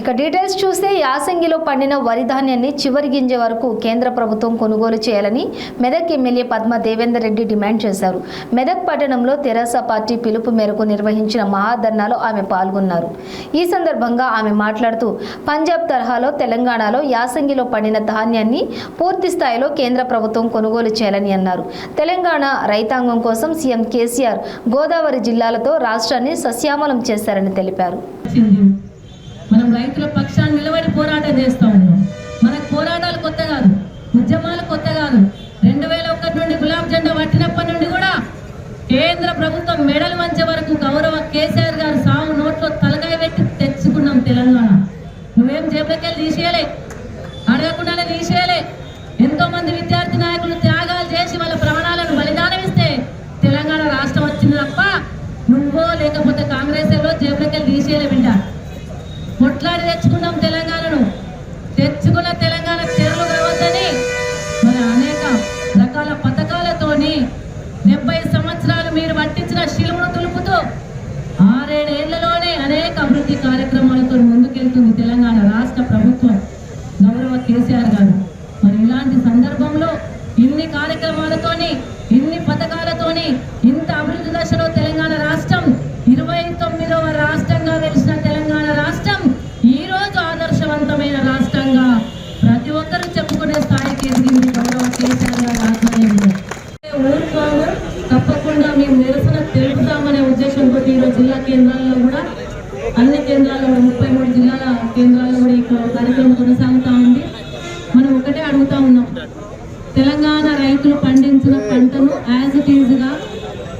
ఇక డీటెయిల్స్ చూస్తే యాసంగిలో పండిన వరి ధాన్యాన్ని చివరి గింజ వరకు కేంద్ర ప్రభుత్వం కొనుగోలు చేయాలని మెదక్ ఎమ్మెల్యే పద్మ దేవేందర్ రెడ్డి డిమాండ్ చేశారు. మెదక్ పట్టణంలో తెరాస పార్టీ పిలుపు మేరకు నిర్వహించిన మహాధర్నాలో ఆమె పాల్గొన్నారు. ఈ సందర్భంగా ఆమె మాట్లాడుతూ పంజాబ్ తరహాలో తెలంగాణలో యాసంగిలో పండిన ధాన్యాన్ని పూర్తి స్థాయిలో కేంద్ర ప్రభుత్వం కొనుగోలు చేయాలని అన్నారు. తెలంగాణ రైతాంగం కోసం సీఎం కేసీఆర్ గోదావరి జిల్లాలతో రాష్ట్రాన్ని సస్యామలం చేశారని తెలిపారు. రైతుల పక్షాన్ని నిలబడి పోరాటం చేస్తా ఉన్నాం. మనకు పోరాటాలు కొత్త కాదు ఉద్యమాలు కొత్త కాదు. రెండు వేల ఒకటి నుండి గులాబ్ జెండా పట్టినప్పటి నుండి కూడా కేంద్ర ప్రభుత్వం మెడలు మంచి వరకు గౌరవ కేసీఆర్ గారు సాగు నోట్లో తలకాయ పెట్టి తెచ్చుకున్నాం తెలంగాణ. నువ్వేం జేబులకెళ్ళి తీసేయలే? అడగకుండానే తీసేయలే? ఎంతో మంది విద్యార్థి నాయకులు త్యాగాలు చేసి వాళ్ళ ప్రాణాలను బలిదానం ఇస్తే తెలంగాణ రాష్ట్రం వచ్చింది తప్ప నువ్వో లేకపోతే కాంగ్రెస్లో జేబులకెళ్ళి తీసేయలే మరి ఇలాంటి సందర్భంలో ఇన్ని కార్యక్రమాలతోని ఇన్ని పథకాలతోని ఇంత అభివృద్ధి దశలో తెలంగాణ రాష్ట్రం ఇరవై తొమ్మిదవ రాష్ట్రంగా వెలిసిన తెలంగాణ రాష్ట్రం ఈ రోజు ఆదర్శవంతమైన రాష్ట్రంగా ప్రతి ఒక్కరూ చెప్పుకునే స్థాయికి ఎదిగింది గౌరవ కేసీఆర్ గారి ఆధ్వర్యంలో. ఊరుకోము తప్పకుండా మేము నిరసన తెలుపుతామనే ఉద్దేశంతో ఈరోజు జిల్లా కేంద్రాల్లో కూడా అన్ని కేంద్రాల్లో ముప్పై మూడు జిల్లాల కేంద్రాల్లో కూడా ఈ కార్యక్రమం కొనసాగుతా ఉంది. మనం ఒకటే అడుగుతా ఉన్నాం. తెలంగాణ రైతులు పండించిన పంటను యాజ్ ఇట్ ఈజ్గా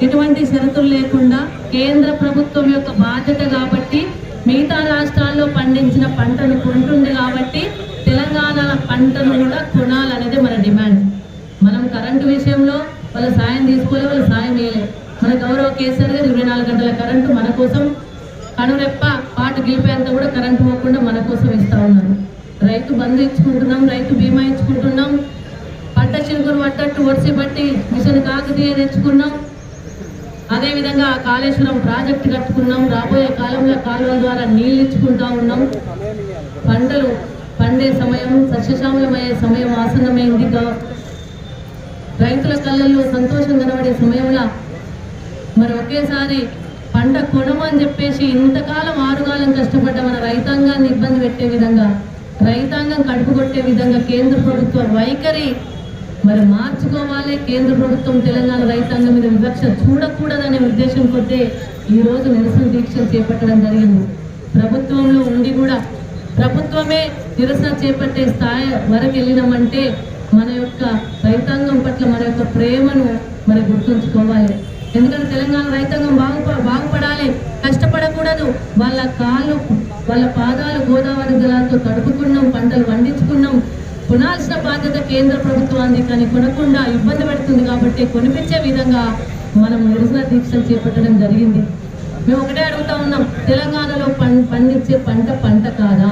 ఎటువంటి షరతులు లేకుండా కేంద్ర ప్రభుత్వం యొక్క బాధ్యత కాబట్టి మిగతా రాష్ట్రాల్లో పండించిన పంటను కొంటుంది కాబట్టి తెలంగాణ పంటను కూడా కొనాలనేది మన డిమాండ్. మనం కరెంటు విషయంలో వాళ్ళ సాయం తీసుకోలే వాళ్ళ సాయం వేయలే మన గౌరవ కేసీఆర్ గారు ఇరవై నాలుగు గంటల కరెంటు మన కోసం కనురెప్ప పాటు గెలిపేంత కూడా కరెంటు పోకుండా మన కోసం ఇస్తూ ఉన్నారు. రైతు బంధు ఇచ్చుకుంటున్నాం రైతు బీమా ఇచ్చుకుంటున్నాం. పంట చినుకులు పట్టట్టు ఒడిసి బట్టి మిషన్ కాకతీయ తెచ్చుకున్నాం. అదేవిధంగా కాళేశ్వరం ప్రాజెక్టు కట్టుకున్నాం. రాబోయే కాలంలో కాలువల ద్వారా నీళ్ళు ఇచ్చుకుంటా ఉన్నాం. పంటలు పండే సమయం సస్యశ్యామలమయ్యే సమయం ఆసన్నమైంది. రైతుల కళ్ళల్లో సంతోషం కనబడే సమయంలో మరి ఒకేసారి పంట కొనమని చెప్పేసి ఇంతకాలం ఆరుగాలం కష్టపడ్డ మన రైతాంగాన్ని ఇబ్బంది పెట్టే విధంగా రైతాంగం కడుపు కొట్టే విధంగా కేంద్ర ప్రభుత్వ వైఖరి మరి మార్చుకోవాలి. కేంద్ర ప్రభుత్వం తెలంగాణ రైతాంగం మీద వివక్ష చూడకూడదనే ఉద్దేశం కొద్దే ఈరోజు నిరసన దీక్షలు చేపట్టడం జరిగింది. ప్రభుత్వంలో ఉండి కూడా ప్రభుత్వమే నిరసన చేపట్టే స్థాయి వరకు వెళ్ళినామంటే మన యొక్క రైతాంగం పట్ల మన యొక్క ప్రేమను మరి గుర్తుంచుకోవాలి. ఎందుకంటే తెలంగాణ రైతాంగం బాగుప బాగుపడాలి. కష్టపడకూడదు. వాళ్ళ కాళ్ళు వాళ్ళ పాదాలు గోదావరి జలాలతో తడుపుకున్నాం పంటలు పండించుకున్నాం. కొనాల్సిన బాధ్యత కేంద్ర ప్రభుత్వాన్ని కానీ కొనకుండా ఇబ్బంది పెడుతుంది కాబట్టి కొనిపించే విధంగా మనం నిరసన దీక్షలు చేపట్టడం జరిగింది. మేము ఒకటే అడుగుతా ఉన్నాం తెలంగాణలో పండించే పంట పంట కాదా?